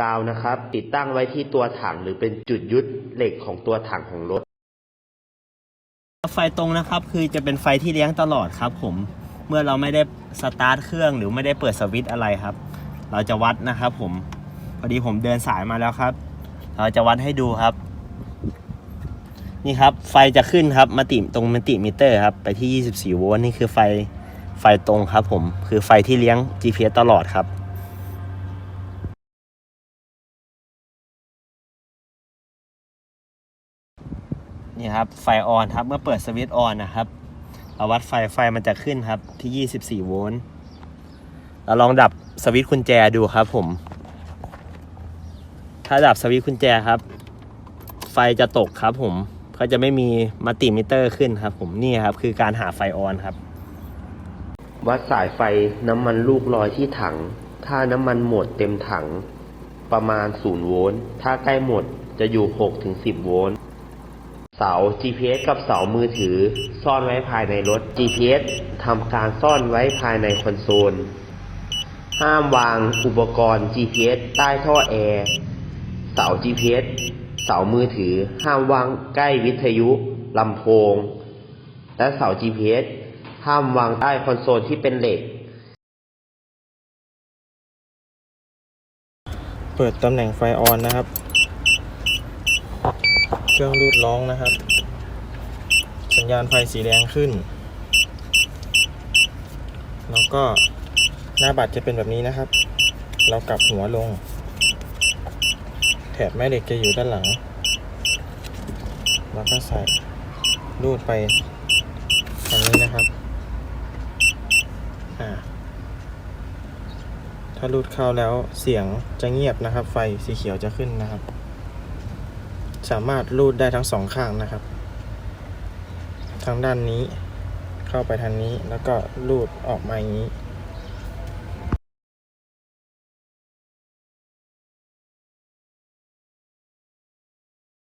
กาวนะครับ ติดตั้งไว้ที่ตัวถังหรือเป็นจุดยึดเหล็กของตัวถังของรถ ไฟตรงนะครับคือจะเป็นไฟที่เลี้ยงตลอดครับ ผมเมื่อเราไม่ได้สตาร์ทเครื่องหรือไม่ได้เปิดสวิตช์อะไรครับ เราจะวัดนะครับผมพอดีผมเดินสายมาแล้วครับ เราจะวัดให้ดูครับ นี่ครับไฟจะขึ้นครับมาติตรงมัลติมิเตอร์ครับไปที่ 24 โวลต์นี่คือไฟไฟตรงครับ ผมคือไฟที่เลี้ยง GPS ตลอดครับ นี่ครับไฟออนครับเมื่อเปิดสวิตช์ออนนะครับเราวัดไฟไฟมันจะขึ้นครับที่ 24 โวลต์เราลองดับสวิตช์กุญแจดูครับผม ถ้าดับสวิตช์กุญแจครับ ไฟจะตกครับผมก็จะไม่มีมัลติมิเตอร์ขึ้นครับ ผมนี่ครับคือการหาไฟออนครับ วัดสายไฟน้ำมันลูกลอยที่ถัง ถ้าน้ำมันหมดเต็มถัง ประมาณ 0 โวลต์ถ้าใกล้หมดจะอยู่6ถึง10 โวลต์ เสา GPS กับเสามือถือ ซ่อนไว้ภายในรถ GPS ทำการซ่อนไว้ภายในคอนโซล ห้ามวางอุปกรณ์ GPS ใต้ท่อแอร์เสา GPS เสามือถือ ห้ามวางใกล้วิทยุลำโพง และเสา GPS ห้ามวางใต้คอนโซลที่เป็นเหล็ก เปิดตำแหน่งไฟออนนะครับ เครื่องรูดร้องนะครับ สัญญาณไฟสีแดงขึ้น แล้วก็หน้าบัตรจะเป็นแบบนี้นะครับ เรากลับหัวลง แถบแม่เหล็กจะอยู่ด้านหลัง แล้วก็ใส่รูดไปทางนี้นะครับ อ่า ถ้ารูดเข้าแล้วเสียงจะเงียบนะครับ ไฟสีเขียวจะขึ้นนะครับ สามารถรูดได้ทั้งสองข้างนะครับ ทางด้านนี้เข้าไปทางนี้แล้วก็รูดออกมาอย่างนี้